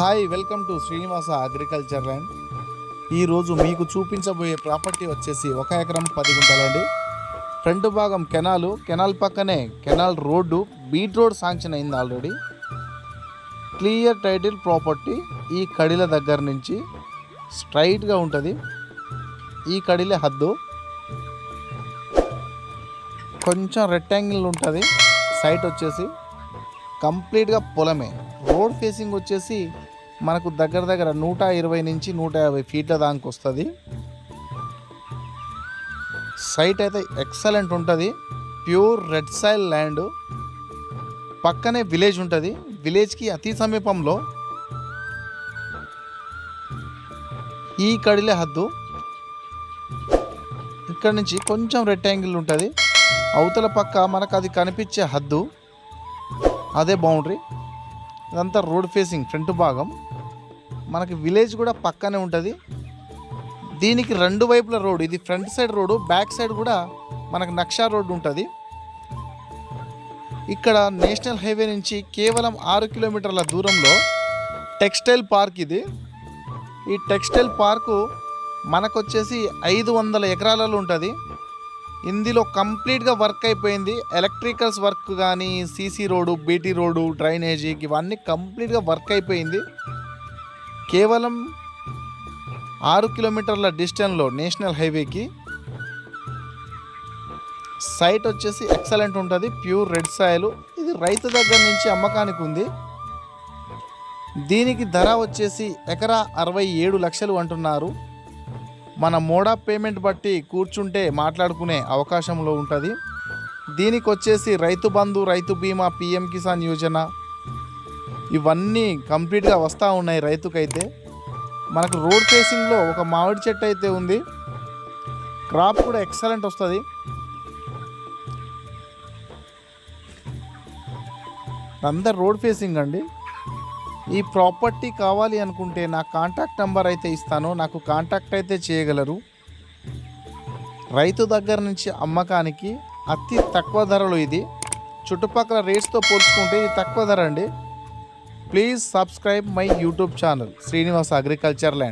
Hi welcome to Srinivasa agriculture land ఈరోజు మీకు చూపించబోయే ప్రాపర్టీ వచ్చేసి ఒక ఎకరం పది గుంటలండి. ఫ్రంట్ భాగం కెనాలు కెనాల్ పక్కనే canal road BT road sanction అయింది ఆల్రెడీ. క్లియర్ టైటిల్ ప్రాపర్టీ ఈ కడిల దగ్గర నుంచి స్ట్రైట్గా ఉంటుంది. ఈ కడిలే హద్దు. కొంచెం రెక్టాంగిల్ ఉంటుంది. సైట్ వచ్చేసి కంప్లీట్గా పొలమే. రోడ్ ఫేసింగ్ వచ్చేసి మనకు దగ్గర దగ్గర నూట ఇరవై నుంచి నూట యాభై ఫీట్ల దానికి వస్తుంది. సైట్ అయితే ఎక్సలెంట్ ఉంటుంది. ప్యూర్ రెడ్ సైల్ ల్యాండ్ పక్కనే విలేజ్ ఉంటుంది. విలేజ్కి అతి సమీపంలో ఈ కడిలే హద్దు. ఇక్కడ నుంచి కొంచెం రెక్టాంగిల్ ఉంటుంది. అవతల పక్క మనకు అది కనిపించే హద్దు. అదే బౌండరీ ఇదంతా రోడ్ ఫేసింగ్ ఫ్రంట్ భాగం. మనకి విలేజ్ కూడా పక్కనే ఉంటుంది. దీనికి రెండు వైపుల రోడ్ ఇది front side road back side కూడా మనకు నక్షా రోడ్డు ఉంటుంది. ఇక్కడ నేషనల్ హైవే నుంచి కేవలం ఆరు కిలోమీటర్ల దూరంలో టెక్స్టైల్ పార్క్ ఇది. ఈ టెక్స్టైల్ పార్కు మనకొచ్చేసి ఐదు వందల ఎకరాలలో ఉంటుంది. ఇందులో కంప్లీట్గా వర్క్ అయిపోయింది. ఎలక్ట్రికల్స్ వర్క్ కానీ CC road BT road drainage ఇవన్నీ కంప్లీట్గా వర్క్ అయిపోయింది. కేవలం ఆరు కిలోమీటర్ల డిస్టెన్స్లో నేషనల్ హైవేకి సైట్ వచ్చేసి ఎక్సలెంట్ ఉంటుంది ప్యూర్ రెడ్ సాయిల్. ఇది రైతు దగ్గర నుంచి అమ్మకానికి ఉంది. దీనికి ధర వచ్చేసి ఎకరా అరవై ఏడు లక్షలు అంటున్నారు. మన మోడా పేమెంట్ బట్టి కూర్చుంటే మాట్లాడుకునే అవకాశంలో ఉంటుంది. దీనికి వచ్చేసి రైతు బంధు రైతు బీమా పిఎం కిసాన్ యోజన ఇవన్నీ కంప్లీట్గా వస్తూ ఉన్నాయి రైతుకైతే. మనకు రోడ్ ఫేసింగ్లో ఒక మామిడి చెట్టు అయితే ఉంది. క్రాప్ కూడా ఎక్సలెంట్ వస్తుంది. అంతా రోడ్ ఫేసింగ్ అండి. ఈ ప్రాపర్టీ కావాలి అనుకుంటే నా కాంటాక్ట్ నెంబర్ అయితే ఇస్తాను. నాకు కాంటాక్ట్ అయితే చేయగలరు. రైతు దగ్గర నుంచి అమ్మకానికి అతి తక్కువ ధరలు ఇది. చుట్టుపక్కల రేట్స్తో పోల్చుకుంటే ఇది తక్కువ ధర అండి. Please subscribe my YouTube channel Srinivas agriculture land